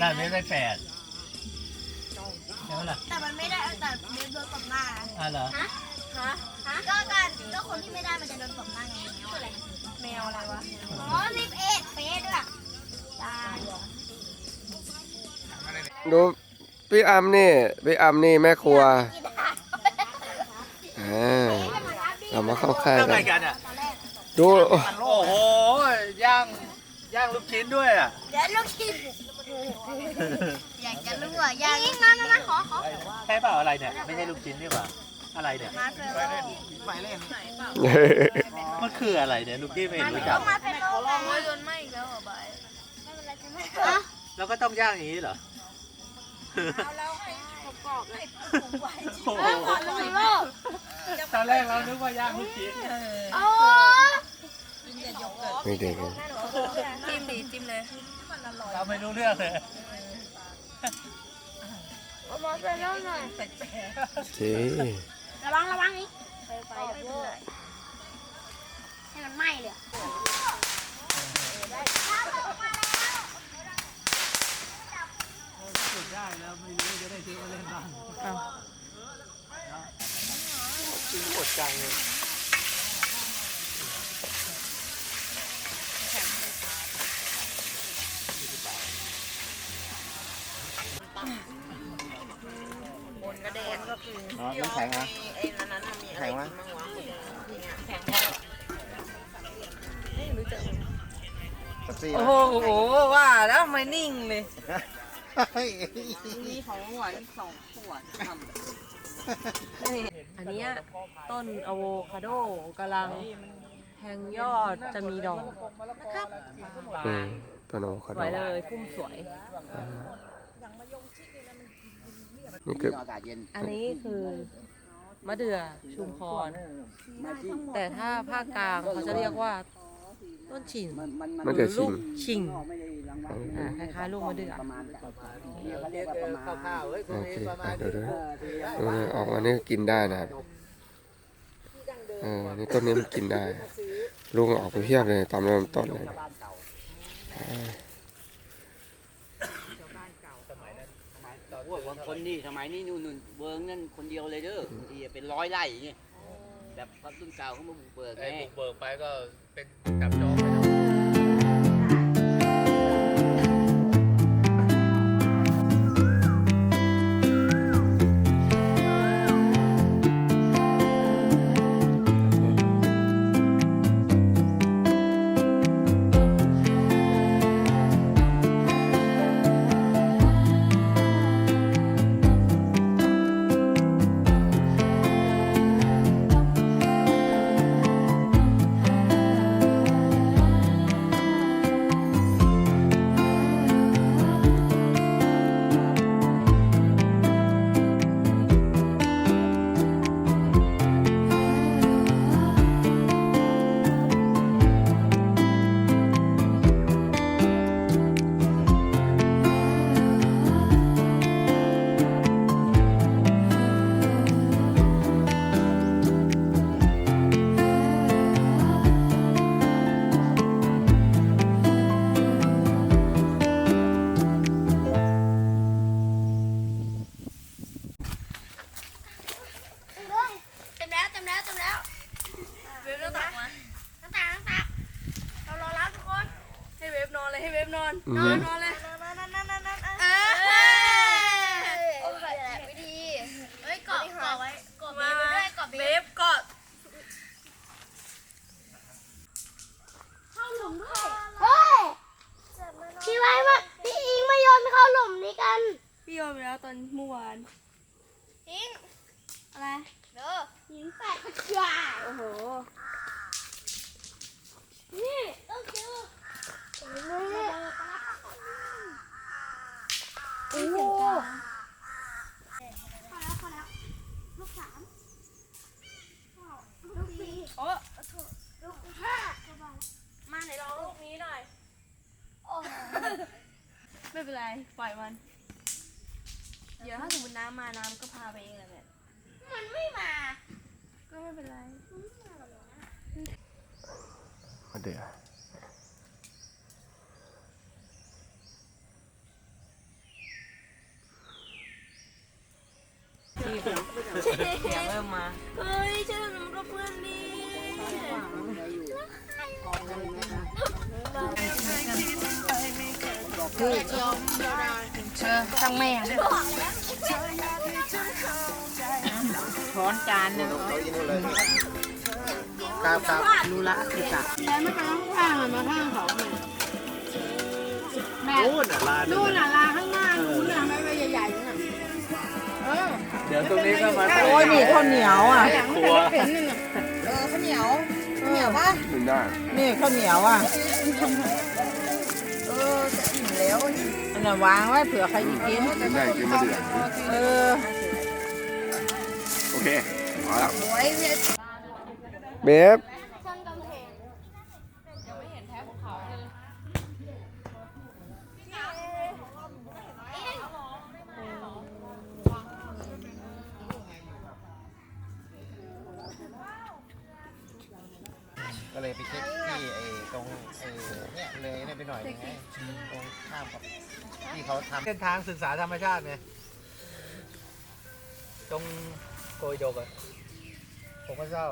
มันก็ยังได้เบสได้แปดใช่ไหมล่ะแต่มันไม่ได้แต่เบสโดนตบหน้าอ่าเหรอ ฮะฮะก็การก็คนที่ไม่ได้มันจะโดนตบหน้าไงแมวอะไรวะอ๋อสิบเอ็ดเป๊ะด้วยได้ ดูพี่อัมนี่ พี่อัมนี่แม่ครัวกี่ดาอ่าเรามาเข้าค่ายเรื่องกัอะไรนกันอะ ดูโอ้โหย่างย่างลูกชิ้นด้วยอะ เดี๋ยวลูกชิ้น อยากจะรู้อะอยากมามามาขอขอใช่เปล่าอะไรเนี่ยไม่ใช่ลูกชิ้นนี่หว่าอะไรเนี่ยมาเฟโร่มันคืออะไรเนี่ยลูกที่ไม่เห็นรู้จักมาเฟโร่ลองโดนไหมอีกแล้วเหรอใบไม่เป็นไรใช่ไหมฮะแล้วก็ต้องย่างอย่างนี้เหรอเอาแล้วให้กรอบๆเลยโอ้โหเออก่อนลูกโลกตอนแรกเรานึกว่าย่างลูกชิ้นโอ้ไม่เด็ก จิ้มดิจิ้มเลยเราไม่รู้เรื่องเลยเอามาเฟโร่หน่อยเจ๊ระวังระวังนี่ไฟไฟไม่เป็นไรให้มันไหม้เลยสุดได้แล้วไม่รู้จะได้ซื้อมาเล่นบ้างจริงกดจังเลย กระเด็นก็คืออ๋อน้ำแข็งอะไอ้นั้นนั้นมีอะไรแข็งวะมั่งวะแข็งสี่โอ้โหว่าแล้วไม่นิ่งเลยมีของหวานสองขวดทำอันเนี้ยต้นอะโวคาโดกำลังแทงยอดจะมีดอกนะครับอืมตัวโนคาสโดวยเลยพุ่มสวย นี่คืออันนี้คือมะเดื่อชุมพร แต่ถ้าภาคกลางเขาจะเรียกว่าต้นฉิงมันเกิดลูชิงกชิงอ่าคล้ายๆลูกมะเดื่อ เรียกข้าวๆเฮ้ยโอเคอะเดี๋ยวเดี๋ยวดูนะออกมานี่กินได้นะครับเออนี่ต้นนี้มันกินได้ลูกออกไปเพียบเลยตามเริ่มต้นเลยนะอ่า โอ้ยบาง คนนี่สมัยนี้นู่นนู่นเวิร์งนั่นคนเดียวเลยเด้อบางทีเป็นร้อยไร่อย่างเงี้ยแบบคนรุ่นเก่าเขามาบุกเบิกไอ้ไงบุกเบิกไปก็เป็นจับจ โอ้โห นี่ต้องเจอนี่โอ้โหพอแล้วพอแล้วลูกสามลูกสี่โอ้ลูกห้ามาไหนลองลูกนี้หน่อยโอ้ไม่เป็นไร ปล่อยมัน เดี๋ยวถ้าสมมติน้ำมาน้ำก็พาไปเองแหละเนี่ยมันไม่มา ก็ไม่เป็นไรมาเดือเสียงเริ่มมา เฮ้ยฉันุ่มกับเพื่อนนี่คือยอมเธอตั้งแม่ ช้อนจานหนึงครับครับรู้ละสิกะนู่นอะลานนู่นอะลานข้างหน้านู่นอะไม่ไม่ใหญ่ๆนั่นเดี๋ยวตรงนี้ก็มาโอ้ยนี่ข้าวเหนียวอะครัวเออข้าวเหนียวข้าวเหนียวป่ะกินได้ นี่ข้าวเหนียวอะเออจะอิ่มแล้วอันนั้นวางไว้เผื่อใครจะกินกินได้กินไม่เดือด เออ เคพอแล้วเบฟก็เลยไปเช็คที่ไอ้ตรงไอ้เนี่ยเลยเนี่ยไปหน่อยนึงไงตรงข้ามกับที่เขาทำเส้นทางศึกษาธรรมชาติไงตรง โกยดกอะผมก็เศร้า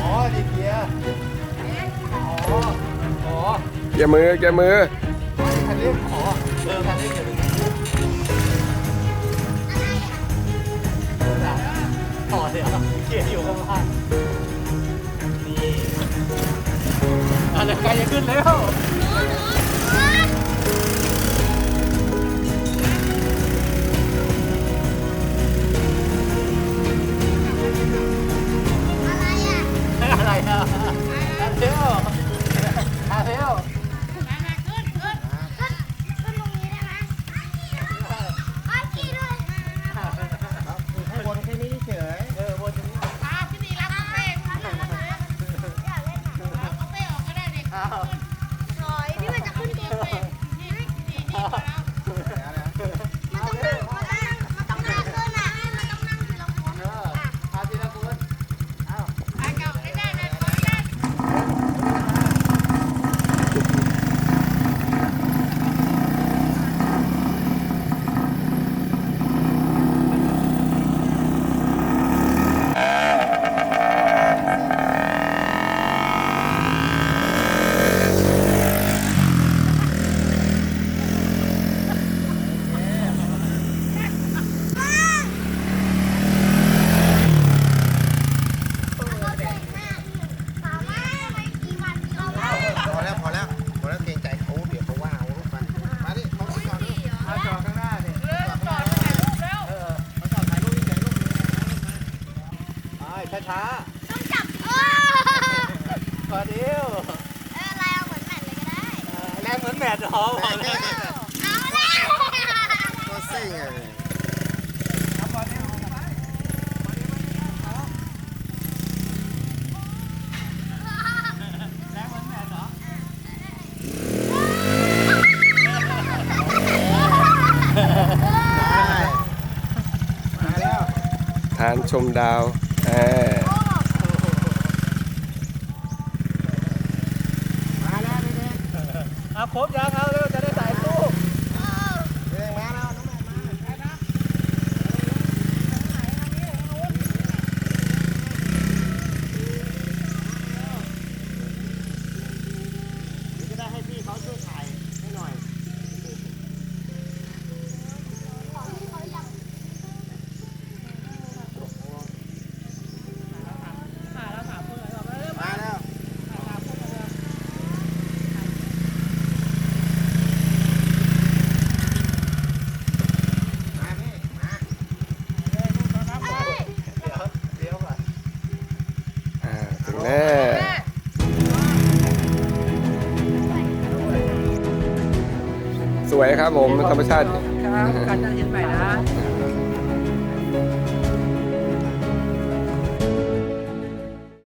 อ๋อดีเกียร์อ๋ออ๋อแกมือแกมือคันนี้อ๋อเอ ดี๋ยวเกียร์อยู่ข้างล่างนี่อะไรใกล้จะขึ้นแล้วอะไร ชมดาวเออมาแล้วเด็กๆเอาครบยังเอาเร็ว ครับผมธรรมชาติ ครับการจะเย็นใหม่นะ